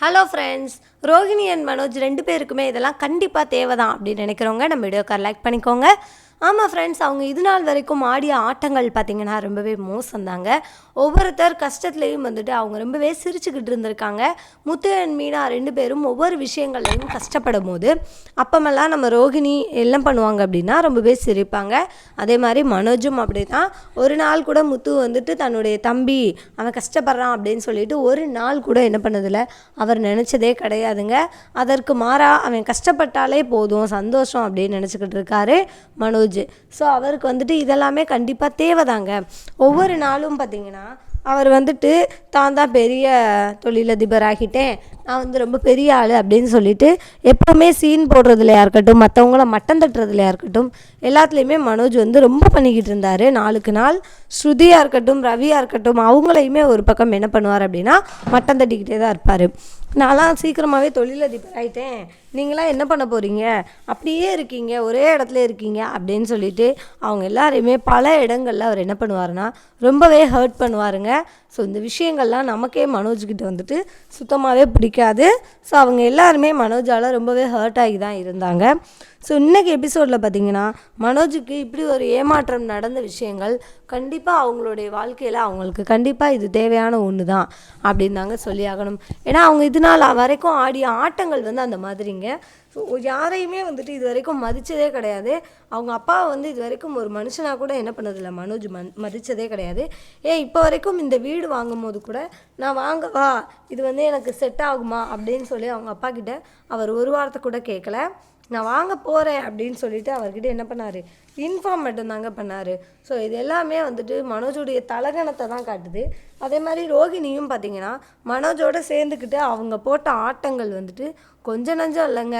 Hello friends Rohini and Manoj ரெண்டு பேருக்குமே இதெல்லாம் கண்டிப்பாக தேவை தான் அப்படின்னு நினைக்கிறவங்க நம்ம வீடியோக்கார் லைக் பண்ணிக்கோங்க. ஆமாம் ஃப்ரெண்ட்ஸ் அவங்க இது நாள் வரைக்கும் ஆடிய ஆட்டங்கள் பார்த்திங்கன்னா ரொம்பவே மோசம்தாங்க. ஒவ்வொருத்தர் கஷ்டத்துலேயும் வந்துட்டு அவங்க ரொம்பவே சிரிச்சுக்கிட்டு இருந்திருக்காங்க. முத்து அண்ட் மீனா ரெண்டு பேரும் ஒவ்வொரு விஷயங்கள்லையும் கஷ்டப்படும் போது அப்பமெல்லாம் நம்ம ரோஹிணி எல்லாம் பண்ணுவாங்க அப்படின்னா ரொம்பவே சிரிப்பாங்க. அதே மாதிரி மனோஜும் அப்படி தான் ஒரு நாள் கூட முத்து வந்துட்டு தன்னுடைய தம்பி அவன் கஷ்டப்படுறான் அப்படின்னு சொல்லிட்டு ஒரு நாள் கூட என்ன பண்ணதில்லை. அவர் நினச்சதே கிடையாதுங்க. அதற்கு மாறா அவன் கஷ்டப்பட்டாலே போதும் சந்தோஷம் அப்படின்னு நினச்சிக்கிட்டு இருக்காரு மனோஜ். ஸோ அவருக்கு வந்துட்டு இதெல்லாமே கண்டிப்பாக தேவைதாங்க. ஒவ்வொரு நாளும் பார்த்தீங்கன்னா அவர் வந்துட்டு தான் தான் பெரிய தொழிலதிபர் ஆகிட்டேன் நான் வந்து ரொம்ப பெரிய ஆள் அப்படின்னு சொல்லிட்டு எப்போவுமே சீன் போடுறதுலையா இருக்கட்டும் மற்றவங்கள மட்டம் தட்டுறதுலையா இருக்கட்டும் எல்லாத்துலேயுமே மனோஜ் வந்து ரொம்ப பண்ணிக்கிட்டு இருந்தார். நாளுக்கு நாள் ஸ்ருதியாக இருக்கட்டும் ரவியாக இருக்கட்டும் அவங்களையுமே ஒரு பக்கம் என்ன பண்ணுவார் அப்படின்னா மட்டம் தட்டிக்கிட்டே தான் இருப்பார். நான்லாம் சீக்கிரமாகவே தொழிலதிபர் ஆகிட்டேன் நீங்களாம் என்ன பண்ண போகிறீங்க அப்படியே இருக்கீங்க ஒரே இடத்துல இருக்கீங்க அப்படின்னு சொல்லிட்டு அவங்க எல்லாரையுமே பல இடங்களில் அவர் என்ன பண்ணுவார்னா ரொம்பவே ஹர்ட் பண்ணுவாருங்க. ஸோ இந்த விஷயங்கள்லாம் நமக்கே மனோஜ்கிட்ட வந்துட்டு சுத்தமாகவே பிடிக்காது. ஸோ அவங்க எல்லாருமே மனோஜால் ரொம்பவே ஹர்ட் ஆகி தான் இருந்தாங்க. ஸோ இன்றைக்கி எபிசோடில் பார்த்தீங்கன்னா மனோஜுக்கு இப்படி ஒரு ஏமாற்றம் நடந்த விஷயங்கள் கண்டிப்பாக அவங்களுடைய வாழ்க்கையில் அவங்களுக்கு கண்டிப்பாக இது தேவையான ஒன்று தான் அப்படின்னு தாங்க சொல்லி ஆகணும் ஏன்னா அவங்க இது நாள் வரைக்கும் ஆடிய ஆட்டங்கள் வந்து அந்த மாதிரிங்க. ஸோ யாரையுமே வந்துட்டு இது வரைக்கும் மதித்ததே கிடையாது. அவங்க அப்பாவை வந்து இது வரைக்கும் ஒரு மனுஷனாக கூட என்ன பண்ணதில்லை மனோஜ் மன் மதித்ததே கிடையாது. ஏன் இப்போ வரைக்கும் இந்த வீடு வாங்கும் போது கூட நான் வாங்கவா இது வந்து எனக்கு செட் ஆகுமா அப்படின்னு சொல்லி அவங்க அப்பா கிட்ட அவர் ஒரு வாரத்தை கூட கேட்கல நான் வாங்க போகிறேன் அப்படின்னு சொல்லிட்டு அவர்கிட்ட என்ன பண்ணார்? இன்ஃபார்ம் மட்டும்தாங்க பண்ணார். ஸோ இது எல்லாமே வந்துட்டு மனோஜுடைய தலகணத்தை தான் காட்டுது. அதே மாதிரி ரோகிணியும் பார்த்தீங்கன்னா மனோஜோட சேர்ந்துக்கிட்டு அவங்க போட்ட ஆட்டங்கள் வந்துட்டு கொஞ்சம் நஞ்சம் இல்லைங்க.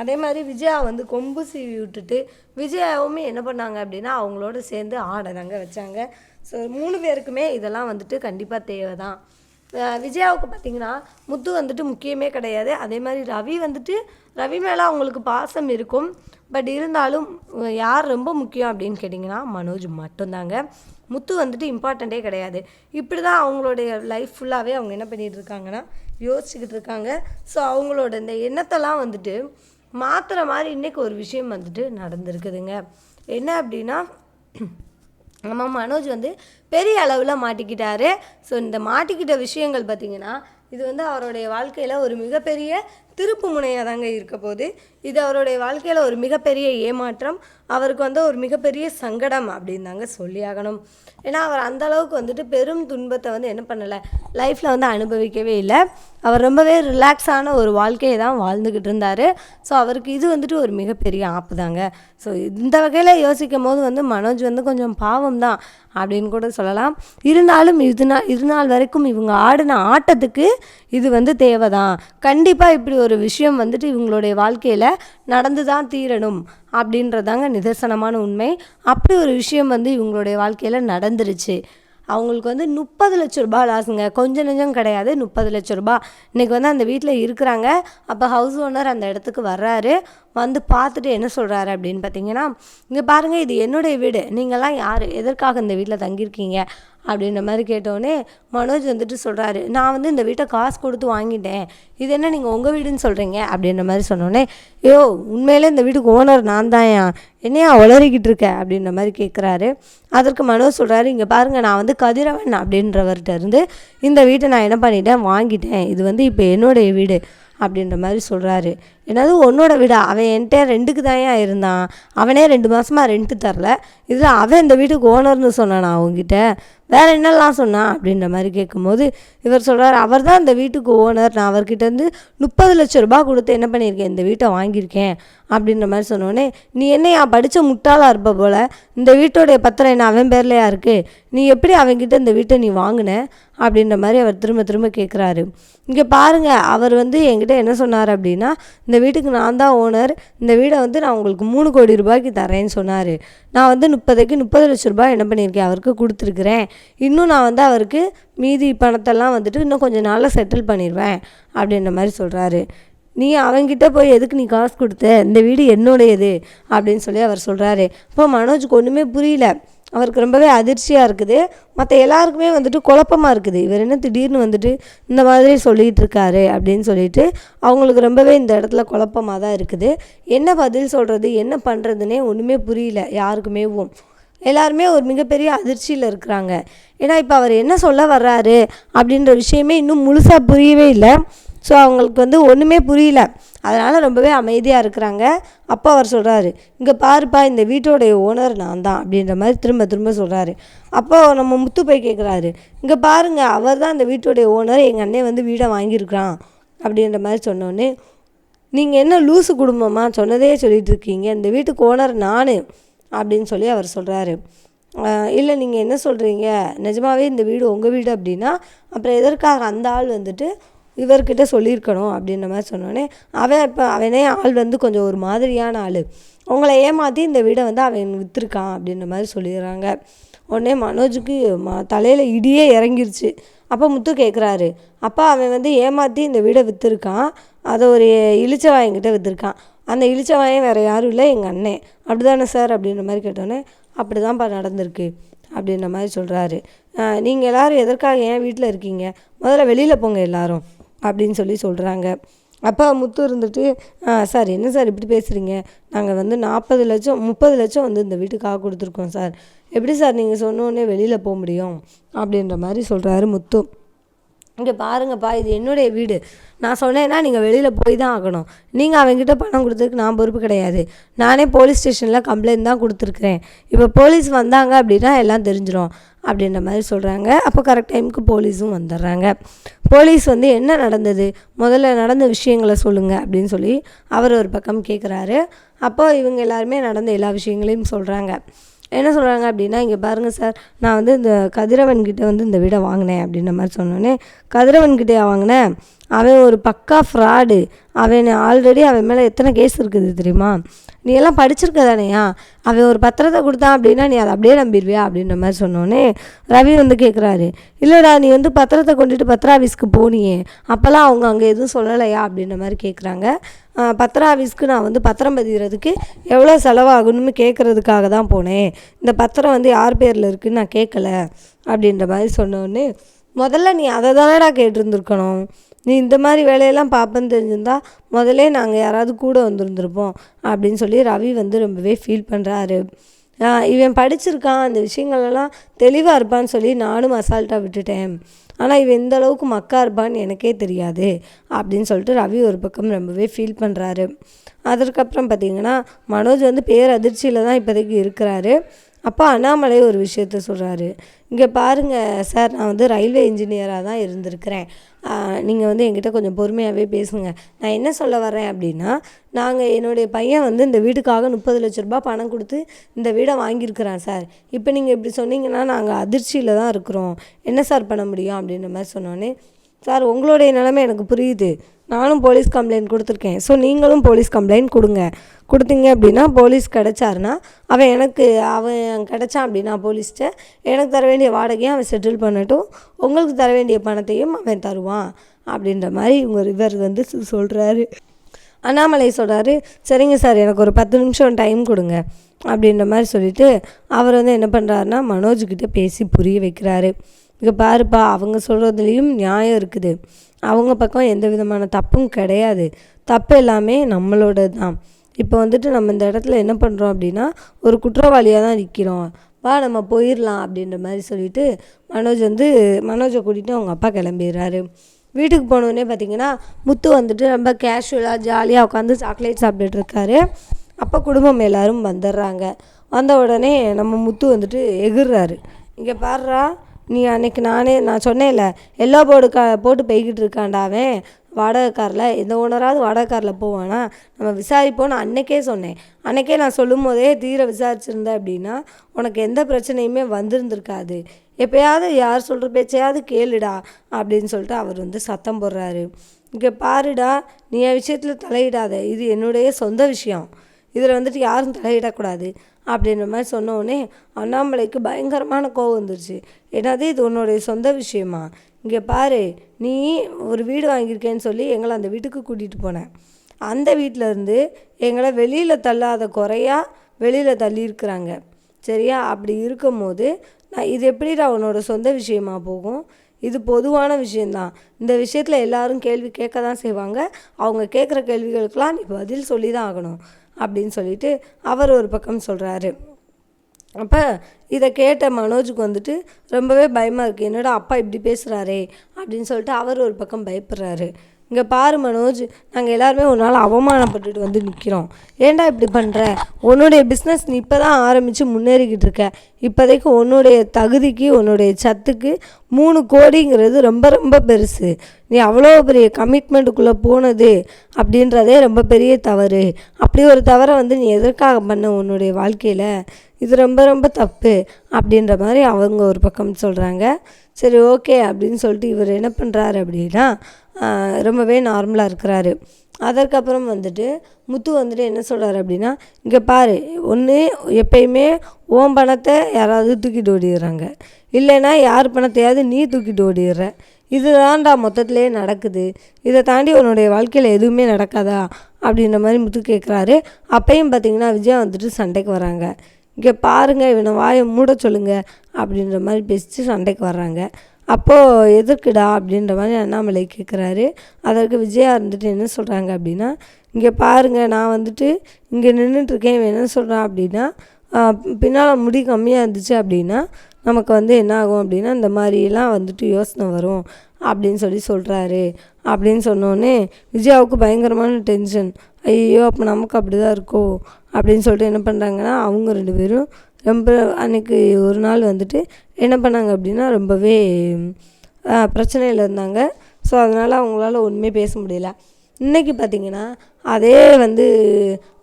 அதே மாதிரி விஜயா வந்து கொம்பு சீவி விட்டுட்டு விஜயாவுமே என்ன பண்ணாங்க அப்படின்னா அவங்களோட சேர்ந்து ஆடை தாங்க வச்சாங்க. ஸோ மூணு பேருக்குமே இதெல்லாம் வந்துட்டு கண்டிப்பாக தேவை தான் விஜயாவுக்கு பார்த்தீங்கன்னா முத்து வந்துட்டு முக்கியமே கிடையாது. அதே மாதிரி ரவி வந்துட்டு ரவி மேலே அவங்களுக்கு பாசம் இருக்கும். பட் இருந்தாலும் யார் ரொம்ப முக்கியம் அப்படின்னு கேட்டிங்கன்னா மனோஜ் மட்டும்தாங்க. முத்து வந்துட்டு இம்பார்ட்டண்ட்டே கிடையாது. இப்படி தான் அவங்களுடைய லைஃப் ஃபுல்லாகவே அவங்க என்ன பண்ணிகிட்டு இருக்காங்கன்னா யோசிச்சுக்கிட்டு இருக்காங்க. ஸோ அவங்களோட இந்த எண்ணத்தெல்லாம் வந்துட்டு மாற்றுற மாதிரி இன்றைக்கி ஒரு விஷயம் வந்துட்டு நடந்திருக்குதுங்க. என்ன அப்படின்னா நம்ம மனோஜ் வந்து பெரிய அளவில் மாட்டிக்கிட்டாரு. ஸோ இந்த மாட்டிக்கிட்ட விஷயங்கள் பார்த்திங்கன்னா இது வந்து அவருடைய வாழ்க்கையில் ஒரு மிகப்பெரிய திருப்பு முனையாக தாங்க இருக்க போது இது அவருடைய வாழ்க்கையில் ஒரு மிகப்பெரிய ஏமாற்றம். அவருக்கு வந்து ஒரு மிகப்பெரிய சங்கடம் அப்படின்னு தாங்க சொல்லியாகணும் ஏன்னா அவர் அந்த அளவுக்கு வந்துட்டு பெரும் துன்பத்தை வந்து என்ன பண்ணலை லைஃப்பில் வந்து அனுபவிக்கவே இல்லை. அவர் ரொம்பவே ரிலாக்ஸான ஒரு வாழ்க்கையை தான் வாழ்ந்துக்கிட்டு இருந்தார். ஸோ அவருக்கு இது வந்துட்டு ஒரு மிகப்பெரிய ஆப்பு தாங்க. ஸோ இந்த வகையில் யோசிக்கும் போது வந்து மனோஜ் வந்து கொஞ்சம் பாவம் தான் அப்படின்னு கூட சொல்லலாம். இருந்தாலும் இது நாள் இது நாள் வரைக்கும் இவங்க ஆடின ஆட்டத்துக்கு இது வந்து தேவை தான் கண்டிப்பாக இப்படி ஒரு விஷயம் வந்துட்டு இவங்களுடைய வாழ்க்கையில் நடந்து தான் தீரணும் அப்படின்றதாங்க நிதர்சனமான உண்மை. அப்படி ஒரு விஷயம் வந்து இவங்களுடைய வாழ்க்கையில் நடந்துருச்சு. அவங்களுக்கு வந்து முப்பது லட்ச ரூபாய் லாஸுங்க. கொஞ்சம் நெஞ்சம் கிடையாது முப்பது லட்ச ரூபா இன்றைக்கி வந்து அந்த வீட்டில் இருக்கிறாங்க. அப்போ ஹவுஸ் ஓனர் அந்த இடத்துக்கு வர்றாரு. வந்து பார்த்துட்டு என்ன சொல்கிறாரு அப்படின்னு பார்த்தீங்கன்னா இங்கே பாருங்கள் இது என்னுடைய வீடு. நீங்கள்லாம் யார்? எதற்காக இந்த வீட்டில் தங்கியிருக்கீங்க? அப்படின்ற மாதிரி கேட்டோடனே மனோஜ் வந்துட்டு சொல்கிறாரு நான் வந்து இந்த வீட்டை காசு கொடுத்து வாங்கிட்டேன். இது என்ன நீங்கள் உங்கள் வீடுன்னு சொல்கிறீங்க அப்படின்ற மாதிரி சொன்னோடனே ஐயோ உண்மையிலே இந்த வீட்டுக்கு ஓனர் நான் தான் என்னையா உளறிக்கிட்டு இருக்க? அப்படின்ற மாதிரி கேட்குறாரு அதற்கு மனோஜ் சொல்கிறாரு இங்கே பாருங்கள் நான் வந்து கதிரவன் அப்படின்றவர்கிட்ட இருந்து இந்த வீட்டை நான் என்ன பண்ணிட்டேன்? வாங்கிட்டேன். இது வந்து இப்போ என்னுடைய வீடு. அப்படின்ற மாதிரி சொல்கிறாரு என்னது உன்னோட வீடா? அவன் என்கிட்ட ரெண்டுக்கு தான் இருந்தான். அவனே ரெண்டு மாதமாக ரெண்ட்டு தரல. இதில் அவன் இந்த வீட்டுக்கு ஓனர்னு சொன்னானா அவங்ககிட்ட வேறு என்னெல்லாம் சொன்னான் அப்படின்ற மாதிரி கேட்கும்போது இவர் சொல்கிறார் அவர் தான் இந்த வீட்டுக்கு ஓனர் நான் அவர்கிட்டருந்து முப்பது லட்ச ரூபா கொடுத்து என்ன பண்ணியிருக்கேன்? இந்த வீட்டை வாங்கியிருக்கேன் அப்படின்ற மாதிரி சொன்னோடனே நீ என்னையா படித்த முட்டாளாக இருப்ப போல்? இந்த வீட்டோடைய பத்திரம் என்ன அவன் பேர்லையா இருக்குது நீ எப்படி அவன்கிட்ட இந்த வீட்டை நீ வாங்கின? அப்படின்ற மாதிரி அவர் திரும்ப திரும்ப கேட்குறாரு இங்கே பாருங்கள் அவர் வந்து என்கிட்ட என்ன சொன்னார் அப்படின்னா இந்த வீட்டுக்கு நான் தான் ஓனர் இந்த வீடை வந்து நான் உங்களுக்கு மூணு கோடி ரூபாய்க்கு தரேன்னு சொன்னார். நான் வந்து முப்பதுக்கு முப்பது லட்ச ரூபாய் என்ன பண்ணியிருக்கேன்? அவருக்கு கொடுத்துருக்குறேன். இன்னும் நான் வந்து அவருக்கு மீதி பணத்தெல்லாம் வந்துட்டு இன்னும் கொஞ்சம் நாளில் செட்டில் பண்ணிடுவேன் அப்படின்ற மாதிரி சொல்கிறாரு நீ அவங்கிட்ட போய் எதுக்கு நீ காசு கொடுத்த? இந்த வீடு என்னுடையது அப்படின்னு சொல்லி அவர் சொல்கிறாரு இப்போ மனோஜுக்கு ஒன்றுமே புரியல. அவருக்கு ரொம்பவே அதிர்ச்சியாக இருக்குது. மற்ற எல்லாருக்குமே வந்துட்டு குழப்பமாக இருக்குது. இவர் என்ன திடீர்னு வந்துட்டு இந்த மாதிரி சொல்லிகிட்டு இருக்காரு அப்படின்னு சொல்லிட்டு அவங்களுக்கு ரொம்பவே இந்த இடத்துல குழப்பமாக தான் இருக்குது. என்ன பதில் சொல்கிறது என்ன பண்ணுறதுனே ஒன்றுமே புரியல யாருக்குமேவும். எல்லாருமே ஒரு மிகப்பெரிய அதிர்ச்சியில் இருக்கிறாங்க. ஏன்னா இப்போ அவர் என்ன சொல்ல வர்றாரு அப்படின்ற விஷயமே இன்னும் முழுசாக புரியவே இல்லை. ஸோ அவங்களுக்கு வந்து ஒன்றுமே புரியல. அதனால் ரொம்பவே அமைதியாக இருக்கிறாங்க. அப்போ அவர் சொல்கிறாரு இங்கே பாருப்பா இந்த வீட்டோடைய ஓனர் நான் தான் அப்படின்ற மாதிரி திரும்ப திரும்ப சொல்கிறாரு அப்போ நம்ம முத்து போய் கேட்குறாரு இங்கே பாருங்க அவர் தான் இந்த வீட்டோடைய ஓனர் எங்கள் அண்ணன் வந்து வீடை வாங்கியிருக்கிறான் அப்படின்ற மாதிரி சொன்னோன்னே நீங்கள் என்ன லூசு குடும்பமாக சொன்னதே சொல்லிகிட்டு இருக்கீங்க இந்த வீட்டுக்கு ஓனர் நான். அப்படின்னு சொல்லி அவர் சொல்கிறாரு இல்லை நீங்கள் என்ன சொல்கிறீங்க நிஜமாவே இந்த வீடு உங்கள் வீடு அப்படின்னா அப்புறம் எதற்காக அந்த ஆள் வந்துட்டு இவர்கிட்ட சொல்லியிருக்கணும் அப்படின்ற மாதிரி சொன்னோடனே அவன் இப்போ அவனே ஆள் வந்து கொஞ்சம் ஒரு மாதிரியான ஆள். உங்களை ஏமாற்றி இந்த வீடை வந்து அவன் விற்றுருக்கான் அப்படின்ற மாதிரி சொல்லிடுறாங்க. உடனே மனோஜுக்கு ம தலையில் இடியே இறங்கிருச்சு. அப்போ முத்து கேட்குறாரு அப்பா அவன் வந்து ஏமாற்றி இந்த வீடை விற்றுருக்கான் அதை ஒரு இளிச்சவாயங்கிட்ட விற்றுருக்கான் அந்த இளிச்சவாயன் வேறு யாரும் இல்லை எங்கள் அண்ணன் அப்படி தானே சார்? அப்படின்ற மாதிரி கேட்டோன்னே அப்படி தான்ப்பா நடந்திருக்கு அப்படின்ற மாதிரி சொல்கிறாரு நீங்கள் எல்லோரும் எதற்காக ஏன் வீட்டில் இருக்கீங்க? முதல்ல வெளியில் போங்க எல்லாரும் அப்படின்னு சொல்லி சொல்கிறாங்க அப்பா முத்து இருந்துட்டு சார் என்ன சார் இப்படி பேசுகிறீங்க நாங்கள் வந்து நாற்பது லட்சம் முப்பது லட்சம் வந்து இந்த வீட்டுக்காக கொடுத்துருக்கோம் சார். எப்படி சார் நீங்கள் சொன்னோடனே வெளியில் போக முடியும்? அப்படின்ற மாதிரி சொல்கிறாரு முத்து. இங்கே பாருங்கப்பா இது என்னுடைய வீடு. நான் சொன்னேன்னா நீங்கள் வெளியில் போய் தான் ஆகணும். நீங்கள் அவங்ககிட்ட பணம் கொடுத்ததுக்கு நான் பொறுப்பு கிடையாது. நானே போலீஸ் ஸ்டேஷனில் கம்ப்ளைண்ட் தான் கொடுத்துருக்குறேன். இப்போ போலீஸ் வந்தாங்க அப்படின்னா எல்லாம் தெரிஞ்சிடும் அப்படின்ற மாதிரி சொல்கிறாங்க அப்போ கரெக்ட் டைமுக்கு போலீஸும் வந்துடுறாங்க. போலீஸ் வந்து என்ன நடந்தது? முதல்ல நடந்த விஷயங்களை சொல்லுங்கள் அப்படின்னு சொல்லி அவர் ஒரு பக்கம் கேட்குறாரு அப்போ இவங்க எல்லாருமே நடந்த எல்லா விஷயங்களையும் சொல்கிறாங்க என்ன சொல்கிறாங்க அப்படின்னா இங்கே பாருங்கள் சார் நான் வந்து இந்த கதிரவன்கிட்ட வந்து இந்த வீடை வாங்கினேன் அப்படின்ற மாதிரி சொன்னோன்னே கதிரவன்கிட்டயா வாங்கினேன்? அவன் ஒரு பக்கா ஃப்ராடு அவன் ஆல்ரெடி அவன் மேலே எத்தனை கேஸ் இருக்குது தெரியுமா? நீ எல்லாம் படிச்சிருக்க தானேயா? அவன் ஒரு பத்திரத்தை கொடுத்தான் அப்படின்னா நீ அதை அப்படியே நம்பிடுவியா? அப்படின்ற மாதிரி சொன்னோன்னே ரவி வந்து கேட்குறாரு இல்லைடா நீ வந்து பத்திரத்தை கொண்டுட்டு பத்திர ஆஃபீஸ்க்கு போனியே. அப்போல்லாம் அவங்க அங்கே எதுவும் சொல்லலையா? அப்படின்ற மாதிரி கேட்குறாங்க பத்திர ஆஃபீஸ்க்கு நான் வந்து பத்திரம் பதிகிறதுக்கு எவ்வளோ செலவாகணும்னு கேட்குறதுக்காக தான் போனேன். இந்த பத்திரம் வந்து யார் பேரில் இருக்குதுன்னு நான் கேட்கல அப்படின்ற மாதிரி சொன்னோடனே முதல்ல நீ அதை தானடா கேட்டிருந்துருக்கணும்? நீ இந்த மாதிரி வேலையெல்லாம் பார்ப்பேன்னு தெரிஞ்சிருந்தா முதல்லே நாங்கள் யாராவது கூட வந்திருந்துருப்போம் அப்படின்னு சொல்லி ரவி வந்து ரொம்பவே ஃபீல் பண்ணுறாரு இவன் படிச்சிருக்கான் அந்த விஷயங்கள்லாம் தெளிவாக இருப்பான்னு சொல்லி நானும் அசால்ட்டாக விட்டுட்டேன். ஆனால் இவன் எந்த அளவுக்கு மக்கா இருப்பான்னு எனக்கே தெரியாது அப்படின்னு சொல்லிட்டு ரவி ஒரு பக்கம் ரொம்பவே ஃபீல் பண்ணுறாரு அதற்கப்புறம் பார்த்திங்கன்னா மனோஜ் வந்து பேர் அதிர்ச்சியில் தான் இப்போதைக்கு இருக்கிறாரு. அப்போ அண்ணாமலை ஒரு விஷயத்த சொல்கிறாரு இங்கே பாருங்கள் சார் நான் வந்து ரயில்வே இன்ஜினியராக தான் இருந்திருக்கிறேன். நீங்கள் வந்து என்கிட்ட கொஞ்சம் பொறுமையாகவே பேசுங்க. நான் என்ன சொல்ல வரேன் அப்படின்னா நாங்கள் என்னுடைய பையன் வந்து இந்த வீட்டுக்காக முப்பது லட்ச ரூபா பணம் கொடுத்து இந்த வீடை வாங்கியிருக்கிறான் சார். இப்போ நீங்கள் இப்படி சொன்னீங்கன்னா நாங்கள் அதிர்ச்சியில் தான் இருக்கிறோம். என்ன சார் பண்ண முடியும் அப்படின்ற மாதிரி சொன்னோன்னே சார் உங்களுடைய நிலைமை எனக்கு புரியுது. நானும் போலீஸ் கம்ப்ளைண்ட் கொடுத்துருக்கேன். ஸோ நீங்களும் போலீஸ் கம்ப்ளைண்ட் கொடுங்க. கொடுத்தீங்க அப்படின்னா போலீஸ் கிடச்சாருன்னா அவன் எனக்கு அவன் கிடச்சான் அப்படின்னா போலீஸ்கிட்ட எனக்கு தர வேண்டிய வாடகையும் அவன் செட்டில் பண்ணட்டும். உங்களுக்கு தர வேண்டிய பணத்தையும் அவன் தருவான். அப்படின்ற மாதிரி இவங்க இவர் வந்து சொல்கிறாரு அண்ணாமலை சொல்கிறாரு சரிங்க சார் எனக்கு ஒரு பத்து நிமிஷம் டைம் கொடுங்க. அப்படின்ற மாதிரி சொல்லிவிட்டு அவர் வந்து என்ன பண்ணுறாருனா மனோஜ்கிட்ட பேசி புரிய வைக்கிறாரு. இங்கே பாருப்பா அவங்க சொல்கிறதுலேயும் நியாயம் இருக்குது. அவங்க பக்கம் எந்த விதமான தப்பும் கிடையாது. தப்பு எல்லாமே நம்மளோட தான் இப்போ வந்துட்டு நம்ம இந்த இடத்துல என்ன பண்ணுறோம் அப்படின்னா ஒரு குற்றவாளியாக தான் நிற்கிறோம் வா நம்ம போயிடலாம் அப்படின்ற மாதிரி சொல்லிட்டு மனோஜ் வந்து மனோஜை கூட்டிகிட்டு அவங்க அப்பா கிளம்பிடுறாரு. வீட்டுக்கு போனோடனே பார்த்தீங்கன்னா முத்து வந்துட்டு ரொம்ப கேஷுவலாக ஜாலியாக உட்காந்து சாக்லேட் சாப்பிட்டுட்டு இருக்காரு. அப்போ குடும்பம் எல்லோரும் வந்துடுறாங்க. வந்த உடனே நம்ம முத்து வந்துட்டு எகிர்றாரு. இங்கே பாடுறா நீ அன்னைக்கு நானே நான் சொன்னேன்ல எல்லோ போர்டு கா போட்டு போய்கிட்டு இருக்கான்டா அவன். வாடகை காரில் எந்த ஓனராவது வாடகை காரில் போவானா? நம்ம விசாரிப்போம்னு அன்னைக்கே சொன்னேன். அன்னைக்கே நான் சொல்லும் போதே தீர விசாரிச்சிருந்தேன் அப்படின்னா உனக்கு எந்த பிரச்சனையுமே வந்திருந்திருக்காது. எப்போயாவது யார் சொல்கிற பேச்சையாவது கேளுடா அப்படின்னு சொல்லிட்டு அவர் வந்து சத்தம் போடுறாரு. இங்கே பாருடா நீ என் விஷயத்தில் தலையிடாத. இது என்னுடைய சொந்த விஷயம். இதில் வந்துட்டு யாரும் தலையிடக்கூடாது. அப்படின்ற மாதிரி சொன்னோடனே அண்ணாமலைக்கு பயங்கரமான கோவம் வந்துருச்சு. என்னது இது உன்னுடைய சொந்த விஷயமா? இங்கே பாரு நீ ஒரு வீடு வாங்கியிருக்கேன்னு சொல்லி எங்களை அந்த வீட்டுக்கு கூட்டிகிட்டு போனேன் அந்த வீட்டிலேருந்து எங்களை வெளியில் தள்ளாத குறையாக வெளியில் தள்ளியிருக்கிறாங்க. சரியா? அப்படி இருக்கும்போது நான் இது எப்படிடா உன்னோட சொந்த விஷயமா போகும்? இது பொதுவான விஷயந்தான் இந்த விஷயத்தில் எல்லாரும் கேள்வி கேட்க தான் செய்வாங்க. அவங்க கேட்குற கேள்விகளுக்கெல்லாம் நீ பதில் சொல்லி தான் ஆகணும். அப்படின்னு சொல்லிட்டு அவர் ஒரு பக்கம் சொல்கிறாரு அப்போ இதை கேட்ட மனோஜுக்கு வந்துட்டு ரொம்பவே பயமாக இருக்குது என்னடா அப்பா இப்படி பேசுகிறாரே அப்படின்னு சொல்லிட்டு அவர் ஒரு பக்கம் பயப்படுறாரு. இங்கே பாரு மனோஜ் நாங்கள் எல்லாருமே ஒரு நாள் அவமானப்பட்டுட்டு வந்து நிற்கிறோம் ஏன்டா இப்படி பண்ணுற உன்னுடைய பிஸ்னஸ் நீ இப்போ தான் ஆரம்பித்து முன்னேறிக்கிட்டு இருக்க. இப்போதைக்கு உன்னுடைய தகுதிக்கு உன்னுடைய சத்துக்கு மூணு கோடிங்கிறது ரொம்ப ரொம்ப பெருசு. நீ அவ்வளோ பெரிய கமிட்மெண்ட்டுக்குள்ளே போனது அப்படின்றதே ரொம்ப பெரிய தவறு. அப்படி ஒரு தவறை வந்து நீ எதற்காக பண்ண உன்னுடைய வாழ்க்கையில்? இது ரொம்ப ரொம்ப தப்பு அப்படின்ற மாதிரி அவங்க ஒரு பக்கம் சொல்கிறாங்க சரி ஓகே அப்படின்னு சொல்லிட்டு இவர் என்ன பண்ணுறாரு அப்படின்னா ரொம்பவே நார்மலாக இருக்கிறாரு. அதற்கப்புறம் வந்துட்டு முத்து வந்துட்டு என்ன சொல்கிறாரு அப்படின்னா இங்கே பாரு ஒன்று எப்பயுமே ஓம் பணத்தை யாராவது தூக்கிட்டு ஓடிடுறாங்க. இல்லைன்னா யார் பணத்தையாவது நீ தூக்கிட்டு ஓடிடுற. இதுதான்டா மொத்தத்திலே நடக்குது. இதை தாண்டி உன்னுடைய வாழ்க்கையில் எதுவுமே நடக்காதா? அப்படின்ற மாதிரி முத்து கேட்குறாரு அப்பையும் பார்த்தீங்கன்னா விஜயா வந்துட்டு சண்டைக்கு வராங்க. இங்கே பாருங்கள் இவனை வாயை மூட சொல்லுங்கள் அப்படின்ற மாதிரி பேசிட்டு சண்டைக்கு வர்றாங்க. அப்போது எதுக்குடா அப்படின்ற மாதிரி அண்ணாமலை கேட்குறாரு அதற்கு விஜயா இருந்துட்டு என்ன சொல்கிறாங்க அப்படின்னா இங்கே பாருங்கள் நான் வந்துட்டு இங்கே நின்றுட்டுருக்கேன் இவன் என்ன சொல்கிறான் அப்படின்னா பின்னால் முடி கம்மியாக இருந்துச்சு அப்படின்னா நமக்கு வந்து என்ன ஆகும் அப்படின்னா இந்த மாதிரிலாம் வந்துட்டு யோசனை வரும் அப்படின்னு சொல்லி சொல்கிறாரு அப்படின்னு சொன்னோடனே விஜயாவுக்கு பயங்கரமான டென்ஷன் ஐயோ அப்போ நமக்கு அப்படி தான் இருக்கோ? அப்படின்னு சொல்லிட்டு என்ன பண்ணுறாங்கன்னா அவங்க ரெண்டு பேரும் ரொம்ப அன்னைக்கு ஒரு நாள் வந்துட்டு என்ன பண்ணாங்க அப்படின்னா ரொம்பவே பிரச்சனையில் இருந்தாங்க. ஸோ அதனால் அவங்களால ஒன்றுமே பேச முடியல. இன்றைக்கி பார்த்தீங்கன்னா அதே வந்து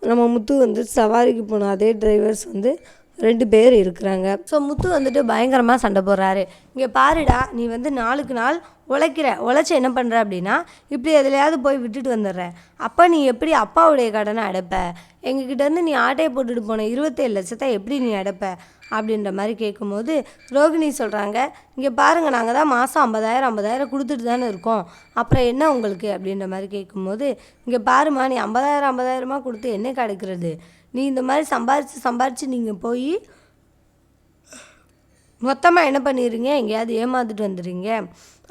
நம்ம முத்து வந்து சவாரிக்கு போன அதே டிரைவர்ஸ் வந்து ரெண்டு பேர் இருக்கிறாங்க. ஸோ முத்து வந்துட்டு பயங்கரமாக சண்டை போடுறாரு. இங்கே பாருடா நீ வந்து நாளுக்கு நாள் உழைக்கிற உழைச்சி என்ன பண்ணுற அப்படின்னா இப்படி எதுலையாவது போய் விட்டுட்டு வந்துடுற. அப்போ நீ எப்படி அப்பாவுடைய கடனை அடைப்ப? எங்ககிட்டேருந்து நீ ஆட்டையை போட்டுட்டு போன இருபத்தேழு லட்சத்தை எப்படி நீ அடைப்ப அப்படின்ற மாதிரி கேட்கும்போது ரோகிணி சொல்கிறாங்க இங்கே பாருங்கள் நாங்கள் தான் மாதம் ஐம்பதாயிரம் ஐம்பதாயிரம் கொடுத்துட்டு தானே இருக்கோம். அப்புறம் என்ன உங்களுக்கு? அப்படின்ற மாதிரி கேட்கும்போது இங்கே பாருமா நீ ஐம்பதாயிரம் ஐம்பதாயிரமா கொடுத்து என்ன கிடைக்கிறது நீ இந்த மாதிரி சம்பாரித்து சம்பாரித்து நீங்கள் போய் மொத்தமாக என்ன பண்ணிடுறீங்க? எங்கேயாவது ஏமாந்துட்டு வந்துடுறீங்க.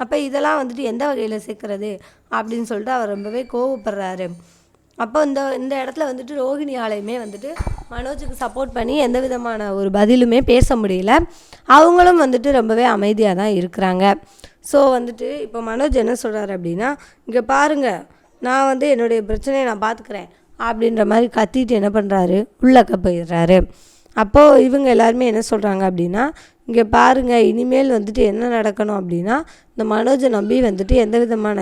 அப்போ இதெல்லாம் வந்துட்டு எந்த வகையில் சேர்க்குறது? அப்படின்னு சொல்லிட்டு அவர் ரொம்பவே கோவப்படுறாரு. அப்போ இந்த இந்த இடத்துல வந்துட்டு ரோகிணி ஆலையுமே வந்துட்டு மனோஜுக்கு சப்போர்ட் பண்ணி எந்த விதமான ஒரு பதிலுமே பேச முடியல. அவங்களும் வந்துட்டு ரொம்பவே அமைதியாக தான் இருக்கிறாங்க. ஸோ வந்துட்டு இப்போ மனோஜ் என்ன சொல்கிறாரு அப்படின்னா இங்கே பாருங்கள் நான் வந்து என்னுடைய பிரச்சனையை நான் பார்த்துக்கிறேன் அப்படின்ற மாதிரி கத்திட்டு என்ன பண்ணுறாரு உள்ளக்க போயிடுறாரு. அப்போது இவங்க எல்லாருமே என்ன சொல்கிறாங்க அப்படின்னா இங்கே பாருங்கள் இனிமேல் வந்துட்டு என்ன நடக்கணும் அப்படின்னா இந்த மனோஜை நம்பி வந்துட்டு எந்த விதமான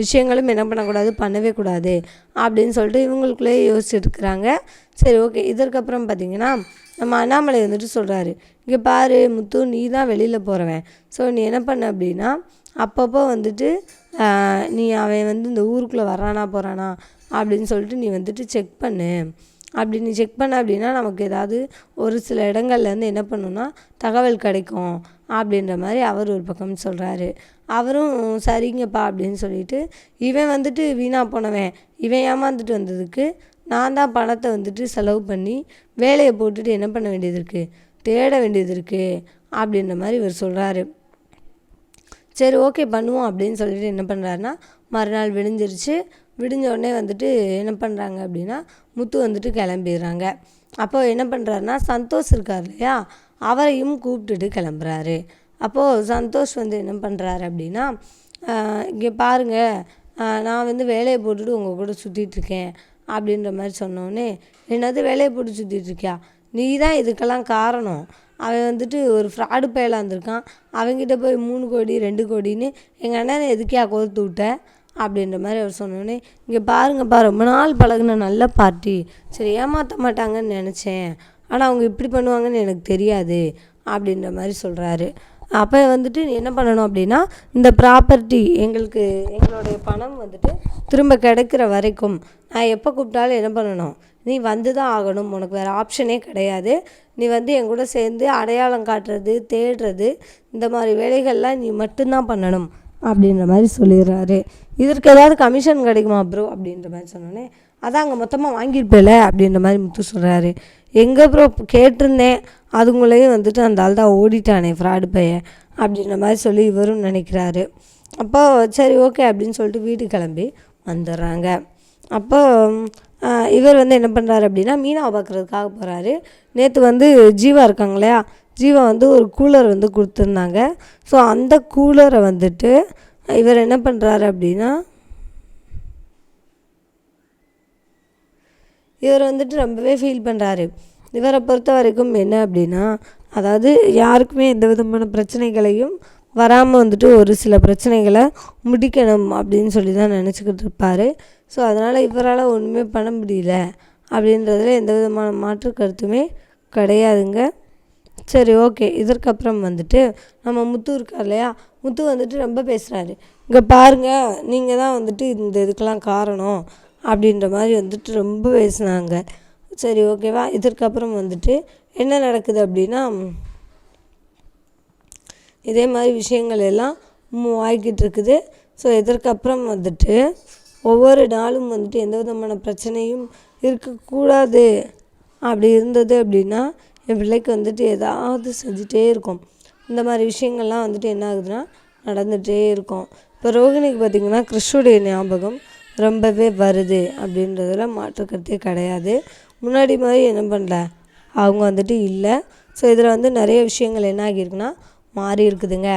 விஷயங்களும் என்ன பண்ணக்கூடாது பண்ணவே கூடாது அப்படின்னு சொல்லிட்டு இவங்களுக்குள்ளேயே யோசிச்சுட்டு இருக்கிறாங்க சரி ஓகே இதற்கப்புறம் பார்த்தீங்கன்னா நம்ம அண்ணாமலை வந்துட்டு சொல்கிறாரு இங்கே பாரு முத்து நீ தான் வெளியில் போகிறவன் ஸோ நீ என்ன பண்ண அப்படின்னா அப்பப்போ வந்துட்டு நீ அவன் வந்து இந்த ஊருக்குள்ளே வரானா போகிறானா அப்படின்னு சொல்லிட்டு நீ வந்துட்டு செக் பண்ணு. அப்படி நீ செக் பண்ண அப்படின்னா நமக்கு ஏதாவது ஒரு சில இடங்கள்லேருந்து என்ன பண்ணுன்னா தகவல் கிடைக்கும் அப்படின்ற மாதிரி அவர் ஒரு பக்கம் சொல்கிறாரு அவரும் சரிங்கப்பா அப்படின்னு சொல்லிட்டு இவன் வந்துட்டு வீணாக போனவன் இவன் ஏமாந்துட்டு வந்ததுக்கு நான் தான் பணத்தை வந்துட்டு செலவு பண்ணி வேலையை போட்டுட்டு என்ன பண்ண வேண்டியது இருக்குது தேட வேண்டியது இருக்குது அப்படின்ற மாதிரி இவர் சொல்கிறாரு சரி ஓகே பண்ணுவோம் அப்படின்னு சொல்லிட்டு என்ன பண்ணுறாருன்னா மறுநாள் விடிஞ்சிருச்சு. விடிஞ்ச உடனே வந்துட்டு என்ன பண்ணுறாங்க அப்படின்னா முத்து வந்துட்டு கிளம்பிடுறாங்க. அப்போ என்ன பண்ணுறாருன்னா சந்தோஷ் இருக்கார் இல்லையா? அவரையும் கூப்பிட்டுட்டு கிளம்புறாரு. அப்போது சந்தோஷ் வந்து என்ன பண்ணுறாரு அப்படின்னா இங்கே பாருங்கள் நான் வந்து வேலையை போட்டுட்டு உங்கள் கூட சுற்றிட்டுருக்கேன் அப்படின்ற மாதிரி சொன்னோடனே என்னது வேலையை போட்டு சுற்றிட்டுருக்கியா நீ தான் இதுக்கெல்லாம் காரணம். அவன் வந்துட்டு ஒரு ஃப்ராடு பயலாக இருந்திருக்கான். அவன்கிட்ட போய் மூணு கோடி ரெண்டு கோடின்னு எங்கள் அண்ணனை எதுக்கே கோர்த்து விட்டேன் அப்படின்ற மாதிரி அவர் சொன்னோடனே இங்கே பாருங்கப்பா ரொம்ப நாள் பழகுன நல்ல பார்ட்டி சரி ஏமாற்ற மாட்டாங்கன்னு நினச்சேன். ஆனால் அவங்க இப்படி பண்ணுவாங்கன்னு எனக்கு தெரியாது அப்படின்ற மாதிரி சொல்கிறாரு அப்போ வந்துட்டு என்ன பண்ணணும் அப்படின்னா இந்த ப்ராப்பர்ட்டி எங்களுக்கு எங்களுடைய பணம் வந்துட்டு திரும்ப கிடைக்கிற வரைக்கும் நான் எப்போ கூப்பிட்டாலும் என்ன பண்ணணும்? நீ வந்து தான் ஆகணும். உனக்கு வேறு ஆப்ஷனே கிடையாது. நீ வந்து என் கூட சேர்ந்து அடையாளம் காட்டுறது தேடுறது இந்த மாதிரி வேலைகள்லாம் நீ மட்டும்தான் பண்ணணும் அப்படின்ற மாதிரி சொல்லிடுறாரு. இதற்கு ஏதாவது கமிஷன் கிடைக்குமா ப்ரோ அப்படின்ற மாதிரி சொன்னோன்னே அதான் அங்கே மொத்தமாக வாங்கியிருப்பேல அப்படின்ற மாதிரி முத்து சொல்கிறாரு எங்கே ப்ரோ கேட்டிருந்தேன். அதுங்களையும் வந்துட்டு அந்த ஆள் தான் ஓடிட்டானே ஃப்ராடு பையன் அப்படின்ற மாதிரி சொல்லி இவரும் நினைக்கிறாரு. அப்போ சரி ஓகே அப்படின்னு சொல்லிட்டு வீட்டுக்கு கிளம்பி வந்துடுறாங்க. அப்போ இவர் வந்து என்ன பண்ணுறாரு அப்படின்னா மீனாவை பார்க்குறதுக்காக போகிறாரு நேற்று வந்து ஜீவா இருக்காங்க இல்லையா ஜீவா வந்து ஒரு கூலர் வந்து கொடுத்துருந்தாங்க. ஸோ அந்த கூலரை வந்துட்டு இவர் என்ன பண்ணுறாரு அப்படின்னா இவர் வந்துட்டு ரொம்பவே ஃபீல் பண்ணுறாரு இவரை பொறுத்த வரைக்கும் என்ன அப்படின்னா அதாவது யாருக்குமே எந்த விதமான பிரச்சனைகளையும் வராமல் வந்துட்டு ஒரு சில பிரச்சனைகளை முடிக்கணும் அப்படின்னு சொல்லி தான் நினச்சிக்கிட்டு இருப்பார். ஸோ அதனால் இவரால் ஒன்றுமே பண்ண முடியல அப்படின்றதுல எந்த விதமான மாற்று கருத்துமே கிடையாதுங்க. சரி ஓகே. இதற்கப்புறம் வந்துட்டு நம்ம முத்து இருக்கார் இல்லையா? முத்து வந்துட்டு ரொம்ப பேசுகிறாரு இங்கே பாருங்கள் நீங்கள் தான் வந்துட்டு இந்த இதுக்கெல்லாம் காரணம் அப்படின்ற மாதிரி வந்துட்டு ரொம்ப பேசுனாங்க. சரி ஓகேவா இதற்கப்புறம் வந்துட்டு என்ன நடக்குது அப்படின்னா இதே மாதிரி விஷயங்கள் எல்லாம் ஆகிக்கிட்டு இருக்குது. ஸோ இதற்கப்புறம் வந்துட்டு ஒவ்வொரு நாளும் வந்துட்டு எந்த விதமான பிரச்சனையும் இருக்கக்கூடாது. அப்படி இருந்தது அப்படின்னா என் பிள்ளைக்கு வந்துட்டு ஏதாவது செஞ்சுட்டே இருக்கும். இந்த மாதிரி விஷயங்கள்லாம் வந்துட்டு என்ன ஆகுதுன்னா நடந்துகிட்டே இருக்கும். இப்போ ரோகிணிக்கு பார்த்திங்கன்னா கிறிஷுடைய ஞாபகம் ரொம்பவே வருது அப்படின்றதுல மாற்றுக்கருத்தே கிடையாது. முன்னாடி மாதிரி என்ன பண்ணல? அவங்க வந்துட்டு இல்லை. ஸோ இதில் வந்து நிறைய விஷயங்கள் என்ன ஆகியிருக்குன்னா மாறி இருக்குதுங்க.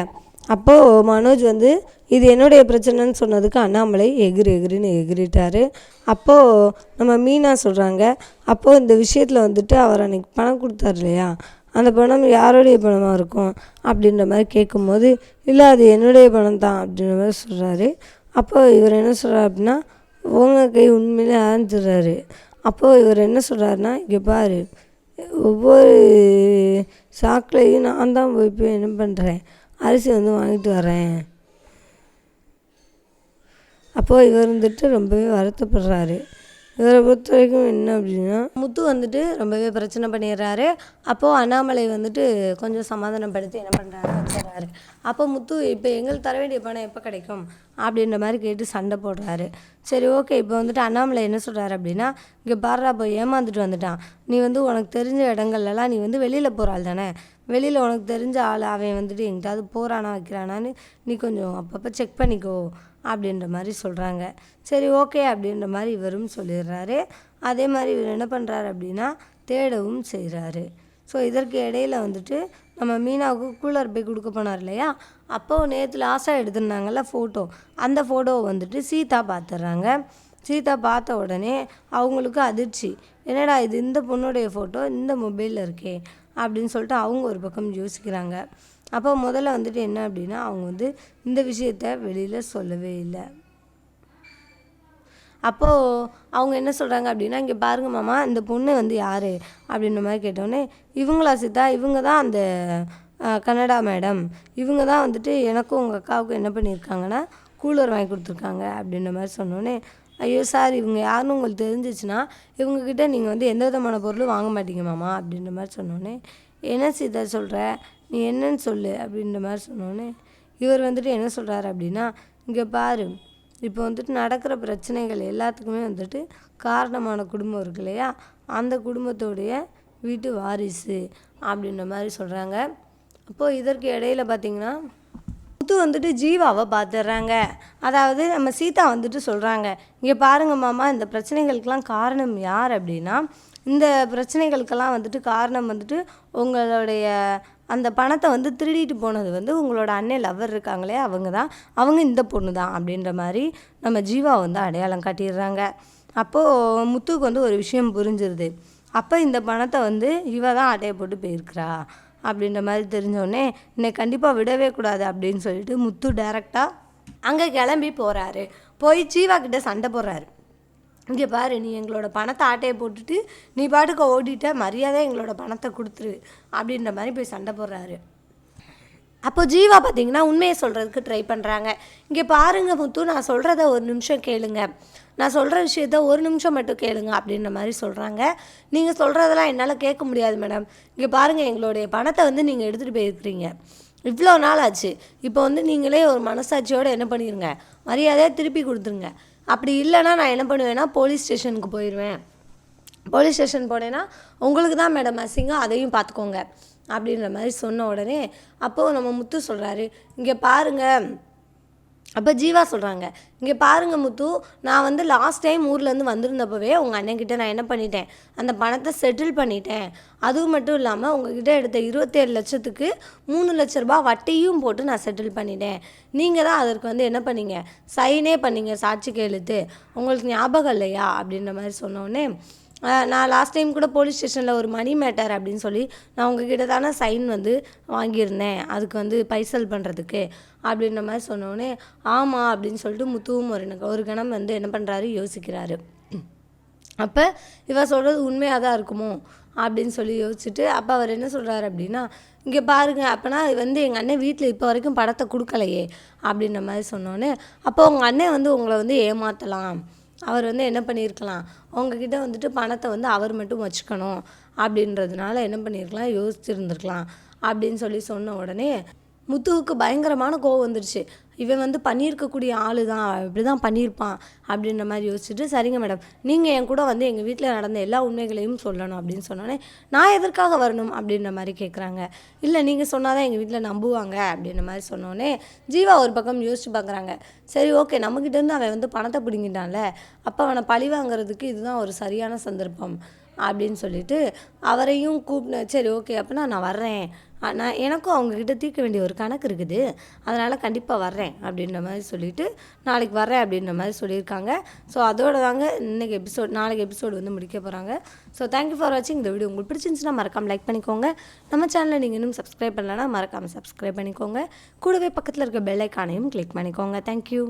அப்போது மனோஜ் வந்து இது என்னுடைய பிரச்சனைன்னு சொன்னதுக்கு அண்ணாமலை எகிரி எகிரின்னு எகிரிட்டார் அப்போது நம்ம மீனா சொல்கிறாங்க அப்போது இந்த விஷயத்தில் வந்துட்டு அவர் அன்றைக்கி பணம் கொடுத்தாரு இல்லையா? அந்த பணம் யாருடைய பணமாக இருக்கும்? அப்படின்ற மாதிரி கேட்கும்போது இல்லை அது என்னுடைய பணம் தான் அப்படின்ற மாதிரி சொல்கிறாரு அப்போ இவர் என்ன சொல்கிறார் அப்படின்னா உங்கள் கை உண்மையிலே ஆரம்பிச்சிடுறாரு அப்போது இவர் என்ன சொல்கிறாருன்னா இங்கே பாரு ஒவ்வொரு சாக்குலையும் நான் தான் போய் போய் என்ன பண்ணுறேன் அரிசி வந்து வாங்கிட்டு வரேன். அப்போது இவர் வந்துட்டு ரொம்பவே வருத்தப்படுறாரு. இதை பொறுத்த வரைக்கும் என்ன அப்படின்னா முத்து வந்துட்டு ரொம்பவே பிரச்சனை பண்ணிடுறாரு. அப்போது அண்ணாமலை வந்துட்டு கொஞ்சம் சமாதானப்படுத்தி என்ன பண்ணுறாரு வச்சிடுறாரு அப்போ முத்து இப்போ எங்களுக்கு தர வேண்டிய பணம் எப்போ கிடைக்கும்? அப்படின்ற மாதிரி கேட்டு சண்டை போடுறாரு. சரி ஓகே. இப்போ வந்துட்டு அண்ணாமலை என்ன சொல்கிறாரு அப்படின்னா இங்கே பாடுறா போய் ஏமாந்துட்டு வந்துட்டான். நீ வந்து உனக்கு தெரிஞ்ச இடங்கள்லாம் நீ வந்து வெளியில் போகிறாள் தானே? வெளியில் உனக்கு தெரிஞ்ச ஆள் அவன் வந்துட்டு எங்கிட்டாவது போகிறானா வைக்கிறானான்னு நீ கொஞ்சம் அப்பப்போ செக் பண்ணிக்கோ. அப்படின்ற மாதிரி சொல்கிறாங்க சரி ஓகே அப்படின்ற மாதிரி இவரும் சொல்லிடுறாரு. அதே மாதிரி இவர் என்ன பண்ணுறாரு அப்படின்னா தேடவும் செய்கிறாரு ஸோ இதற்கு இடையில வந்துட்டு நம்ம மீனாவுக்கு கூலர் போய் கொடுக்க போனார் இல்லையா? அப்போது நேற்று லாஸ்ட்டாக எடுத்திருந்தாங்கல்ல ஃபோட்டோ அந்த ஃபோட்டோவை வந்துட்டு சீதா பார்த்துட்றாங்க சீதா பார்த்த உடனே அவங்களுக்கு அதிர்ச்சி. என்னடா இது இந்த பொண்ணுடைய ஃபோட்டோ இந்த மொபைலில் இருக்கே அப்படின்னு சொல்லிட்டு அவங்க ஒரு பக்கம் யோசிக்கிறாங்க. அப்போ முதல்ல வந்துட்டு என்ன அப்படின்னா அவங்க வந்து இந்த விஷயத்த வெளியில் சொல்லவே இல்லை. அப்போது அவங்க என்ன சொல்கிறாங்க அப்படின்னா இங்கே பாருங்க மாமா இந்த பொண்ணு வந்து யார்? அப்படின்ற மாதிரி கேட்டோடனே இவங்களா சித்தா? இவங்க தான் அந்த கனடா கன்னடா மேடம். இவங்க தான் வந்துட்டு எனக்கும் உங்கள் அக்காவுக்கும் என்ன பண்ணியிருக்காங்கன்னா கூலர் வாங்கி கொடுத்துருக்காங்க அப்படின்ற மாதிரி சொன்னோடனே ஐயோ சார் இவங்க யாருன்னு உங்களுக்கு தெரிஞ்சிச்சுன்னா இவங்கக்கிட்ட நீங்கள் வந்து எந்த விதமான பொருளும் வாங்க மாட்டீங்க மாமா அப்படின்ற மாதிரி சொன்னோன்னே என்ன சீதா சொல்கிற நீ என்னன்னு சொல்லு அப்படின்ற மாதிரி சொன்னோன்னே இவர் வந்துட்டு என்ன சொல்கிறாரு அப்படின்னா இங்கே பாரு இப்போ வந்துட்டு நடக்கிற பிரச்சனைகள் எல்லாத்துக்குமே வந்துட்டு காரணமான குடும்பம் இருக்கு இல்லையா? அந்த குடும்பத்தோடைய வீட்டு வாரிசு அப்படின்ற மாதிரி சொல்கிறாங்க அப்போது இதற்கு இடையில பார்த்தீங்கன்னா முத்து வந்துட்டு ஜீவாவை பார்த்துடுறாங்க அதாவது நம்ம சீதா வந்துட்டு சொல்கிறாங்க இங்கே பாருங்க மாமா இந்த பிரச்சனைகளுக்கெல்லாம் காரணம் யார் அப்படின்னா இந்த பிரச்சனைகளுக்கெல்லாம் வந்துட்டு காரணம் வந்துட்டு உங்களுடைய அந்த பணத்தை வந்து திருடிட்டு போனது வந்து உங்களோட அண்ணன் லவ்வர் இருக்காங்களே அவங்க தான். அவங்க இந்த பொண்ணு தான் அப்படின்ற மாதிரி நம்ம ஜீவா வந்து அடையாளம் காட்டிடுறாங்க. அப்போது முத்துக்கு வந்து ஒரு விஷயம் புரிஞ்சிருது. அப்போ இந்த பணத்தை வந்து இவ தான் அட்டையை போட்டு போயிருக்கிறா அப்படின்ற மாதிரி தெரிஞ்சோடனே என்னை கண்டிப்பாக விடவே கூடாது அப்படின்னு சொல்லிட்டு முத்து டைரெக்டாக அங்கே கிளம்பி போகிறாரு போய் ஜீவா கிட்ட சண்டை போடுறாரு. இங்கே பாரு நீ எங்களோட பணத்தை ஆட்டையை போட்டுட்டு நீ பாட்டுக்கு ஓடிட்ட மரியாதை எங்களோட பணத்தை கொடுத்துரு அப்படின்ற மாதிரி போய் சண்டை போடுறாரு. அப்போ ஜீவா பார்த்தீங்கன்னா உண்மையை சொல்கிறதுக்கு ட்ரை பண்ணுறாங்க இங்கே பாருங்க முத்து நான் சொல்கிறத ஒரு நிமிஷம் கேளுங்க. நான் சொல்கிற விஷயத்த ஒரு நிமிஷம் மட்டும் கேளுங்க அப்படின்ற மாதிரி சொல்கிறாங்க நீங்கள் சொல்கிறதெல்லாம் என்னால் கேட்க முடியாது மேடம் இங்கே பாருங்கள் எங்களுடைய பணத்தை வந்து நீங்கள் எடுத்துகிட்டு போயிருக்கிறீங்க. இவ்வளோ நாள் ஆச்சு. இப்போ வந்து நீங்களே ஒரு மனசாட்சியோடு என்ன பண்ணிடுங்க மரியாதையாக திருப்பி கொடுத்துருங்க. அப்படி இல்லைன்னா நான் என்ன பண்ணுவேன்னா போலீஸ் ஸ்டேஷனுக்கு போயிடுவேன் போலீஸ் ஸ்டேஷன் போனேன்னா உங்களுக்கு தான் மேடம் அசிங்கம் அதையும் பார்த்துக்கோங்க. அப்படின்ற மாதிரி சொன்ன உடனே அப்போது நம்ம முத்து சொல்கிறாரு இங்கே பாருங்கள் அப்போ ஜீவா சொல்கிறாங்க இங்கே பாருங்கள் முத்து நான் வந்து லாஸ்ட் டைம் ஊர்லேருந்து வந்திருந்தப்பவே உங்கள் அண்ணன்கிட்ட நான் என்ன பண்ணிட்டேன் அந்த பணத்தை செட்டில் பண்ணிட்டேன். அதுவும் மட்டும் இல்லாமல் உங்ககிட்ட எடுத்த இருபத்தேழு லட்சத்துக்கு மூணு லட்ச ரூபாய் வட்டியும் போட்டு நான் செட்டில் பண்ணிட்டேன். நீங்கள் தான் அதற்கு வந்து என்ன பண்ணீங்க? சைனே பண்ணீங்க சாட்சி கையெழுத்து உங்களுக்கு ஞாபகம் இல்லையா? அப்படின்ற மாதிரி சொன்னோடனே நான் லாஸ்ட் டைம் கூட போலீஸ் ஸ்டேஷனில் ஒரு மணி மேட்டர் அப்படின்னு சொல்லி நான் உங்ககிட்ட தானே சைன் வந்து வாங்கியிருந்தேன். அதுக்கு வந்து பைசல் பண்ணுறதுக்கு அப்படின்ற மாதிரி சொன்னோடனே ஆமாம் அப்படின்னு சொல்லிட்டு முத்துவும் ஒரு ஒரு கணம் வந்து என்ன பண்ணுறாரு யோசிக்கிறாரு. அப்போ இவ சொல்கிறது உண்மையாக தான் இருக்குமோ அப்படின்னு சொல்லி யோசிச்சுட்டு அப்போ அவர் என்ன சொல்கிறாரு அப்படின்னா இங்கே பாருங்கள் அப்போனா வந்து எங்கள் அண்ணன் வீட்டில் இப்போ வரைக்கும் படத்தை கொடுக்கலையே அப்படின்ற மாதிரி சொன்னோன்னே அப்போ உங்கள் அண்ணன் வந்து உங்களை வந்து ஏமாற்றலாம் அவர் வந்து என்ன பண்ணியிருக்கலாம்? உங்ககிட்ட வந்துட்டு பணத்தை வந்து அவர் மட்டும் வச்சுக்கணும். அப்படின்றதுனால என்ன பண்ணியிருக்கலாம்? யோசிச்சிருந்துருக்கலாம். அப்படின்னு சொல்லி சொன்ன உடனே முத்துவுக்கு பயங்கரமான கோவம் வந்துடுச்சு இவன் வந்து பண்ணியிருக்கக்கூடிய ஆளு தான் இப்படி தான் பண்ணியிருப்பான் அப்படின்ற மாதிரி யோசிச்சுட்டு சரிங்க மேடம் நீங்கள் என் கூட வந்து எங்கள் வீட்டில் நடந்த எல்லா உண்மைகளையும் சொல்லணும் அப்படின்னு சொன்னோன்னே நான் எதற்காக வரணும் அப்படின்ற மாதிரி கேட்குறாங்க இல்லை நீங்கள் சொன்னால் தான் எங்கள் வீட்டில் நம்புவாங்க அப்படின்ற மாதிரி சொன்னோன்னே ஜீவா ஒரு பக்கம் யோசிச்சு பார்க்குறாங்க சரி ஓகே நம்மக்கிட்டேருந்து அவன் வந்து பணத்தை பிடிங்கிட்டான்ல அப்போ அவனை பழி வாங்குறதுக்கு இதுதான் ஒரு சரியான சந்தர்ப்பம். அப்படின்னு சொல்லிட்டு அவரையும் கூப்பிட்டு சரி ஓகே அப்படின்னா நான் வர்றேன். நான் எனக்கும் அவங்கக்கிட்ட தீர்க்க வேண்டிய ஒரு கணக்கு இருக்குது. அதனால் கண்டிப்பாக வர்றேன் அப்படின்ற மாதிரி சொல்லிட்டு நாளைக்கு வர்றேன் அப்படின்ற மாதிரி சொல்லியிருக்காங்க. ஸோ அதோட தாங்க இன்றைக்கி எபிசோட் நாளைக்கு எபிசோடு வந்து முடிக்க போகிறாங்க ஸோ தேங்க்யூ ஃபார் வாட்சிங் இந்த வீடியோ உங்களுக்கு பிடிச்சிருந்துச்சுன்னா மறக்காம லைக் பண்ணிக்கோங்க. நம்ம சேனலை நீங்கள் இன்னும் சப்ஸ்கிரைப் பண்ணலன்னா மறக்காமல் சப்ஸ்கிரைப் பண்ணிக்கோங்க. கூடவே பக்கத்தில் இருக்க பெல் ஐக்கானையும் கிளிக் பண்ணிக்கோங்க. தேங்க்யூ